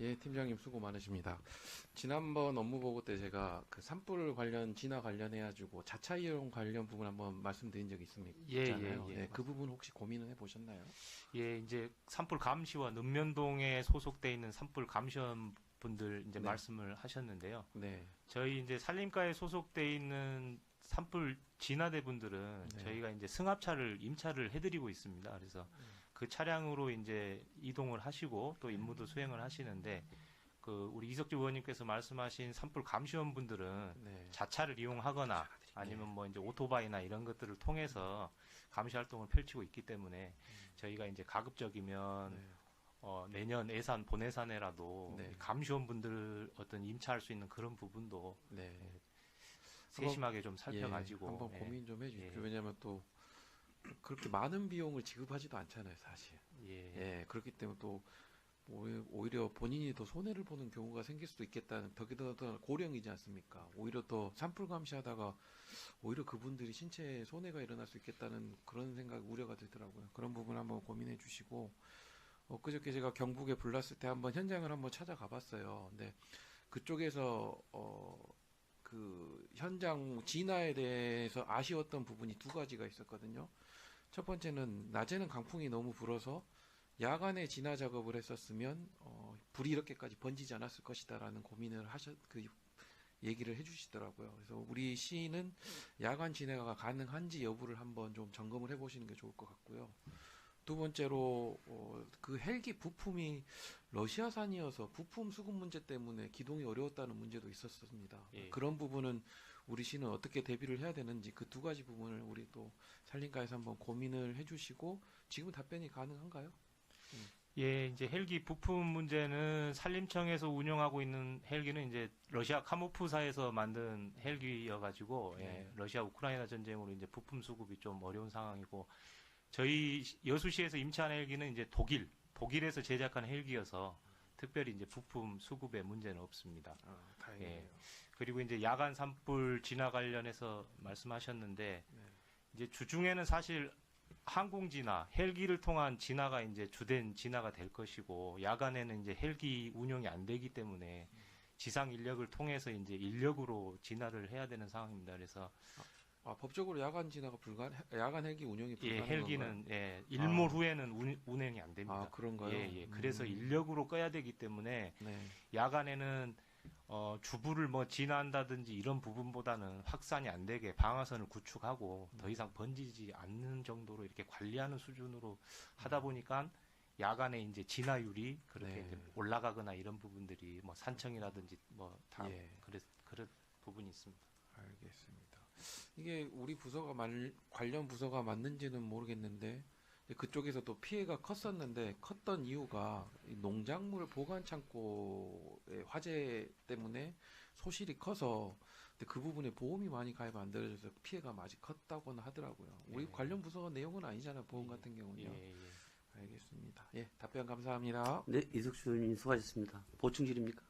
예, 팀장님 수고 많으십니다. 지난번 업무 보고 때 제가 그 산불 관련 진화 관련해가지고 자차 이용 관련 부분 한번 말씀드린 적이 있습니까? 예, 예. 예. 그 부분 혹시 고민은 해보셨나요? 예, 이제 산불 감시원 읍면동에 소속돼 있는 산불 감시원 분들 이제 네. 말씀을 하셨는데요. 네, 저희 이제 산림과에 소속돼 있는 산불 진화대 분들은 네. 저희가 이제 승합차를 임차를 해드리고 있습니다. 그래서 그 차량으로 이제 이동을 하시고 또 임무도 수행을 하시는데 그 우리 이석주 의원님께서 말씀하신 산불 감시원 분들은 네, 자차를 이용하거나 아니면 뭐 이제 오토바이나 이런 것들을 통해서 감시 활동을 펼치고 있기 때문에 저희가 이제 가급적이면 네. 어, 내년 예산 본예산에라도 네. 감시원 분들 어떤 임차할 수 있는 그런 부분도 네. 세심하게 좀 살펴가지고 예, 한번 예, 고민 좀 해주십시오. 예. 왜냐하면 또 그렇게 많은 비용을 지급하지도 않잖아요, 사실. 예, 예, 그렇기 때문에 또 오히- 오히려 본인이 더 손해를 보는 경우가 생길 수도 있겠다는 덕에더 고령이지 않습니까? 오히려 더 산불 감시하다가 오히려 그분들이 신체에 손해가 일어날 수 있겠다는 그런 생각 우려가 들더라고요. 그런 부분 한번 고민해 주시고 엊그저께 제가 경북에 불났을 때 한번 현장을 한번 찾아가 봤어요. 근데 그쪽에서 어 그 현장 진화에 대해서 아쉬웠던 부분이 두 가지가 있었거든요. 첫 번째는 낮에는 강풍이 너무 불어서 야간에 진화 작업을 했었으면 어, 불이 이렇게까지 번지지 않았을 것이다라는 고민을 하셨 그 얘기를 해주시더라고요. 그래서 우리 시는 야간 진화가 가능한지 여부를 한번 좀 점검을 해보시는 게 좋을 것 같고요. 두 번째로 어, 그 헬기 부품이 러시아산이어서 부품 수급 문제 때문에 기동이 어려웠다는 문제도 있었습니다. 예. 그런 부분은 우리 시는 어떻게 대비를 해야 되는지 그 두 가지 부분을 우리 또 산림과에서 한번 고민을 해주시고 지금 답변이 가능한가요? 예, 이제 헬기 부품 문제는 산림청에서 운영하고 있는 헬기는 이제 러시아 카모프사에서 만든 헬기여가지고 예, 네. 러시아 우크라이나 전쟁으로 이제 부품 수급이 좀 어려운 상황이고 저희 여수시에서 임차한 헬기는 이제 독일 독일에서 제작한 헬기여서 특별히 이제 부품 수급에 문제는 없습니다. 아, 다행이네요. 예. 그리고 이제 야간 산불 진화 관련해서 말씀하셨는데 네. 이제 주중에는 사실 항공 진화, 헬기를 통한 진화가 이제 주된 진화가 될 것이고 야간에는 이제 헬기 운영이 안 되기 때문에 지상 인력을 통해서 이제 인력으로 진화를 해야 되는 상황입니다. 그래서 아, 법적으로 야간 진화가 불가 야간 헬기 운영이 예, 불가능한 헬기는 예, 일몰 후에는 운, 운행이 안 됩니다. 아, 그런가요? 예, 예. 그래서 음. 인력으로 꺼야 되기 때문에 네. 야간에는 어, 주부를 뭐 진화한다든지 이런 부분보다는 확산이 안 되게 방화선을 구축하고 더 이상 번지지 않는 정도로 이렇게 관리하는 수준으로 하다 보니까 야간에 이제 진화율이 그렇게 네. 올라가거나 이런 부분들이 뭐 산청이라든지 뭐다 예. 그래 그런 부분이 있습니다. 알겠습니다. 이게 우리 부서가 말, 관련 부서가 맞는지는 모르겠는데 그쪽에서 또 피해가 컸었는데 컸던 이유가 이 농작물 보관 창고의 화재 때문에 소실이 커서 근데 그 부분에 보험이 많이 가입 안 되어져서 피해가 많이 컸다고는 하더라고요. 우리 예. 관련 부서가 내용은 아니잖아요. 보험 같은 경우는요. 예, 예. 알겠습니다. 예, 답변 감사합니다. 네, 이석수 의원님 수고하셨습니다. 보충 질입니까?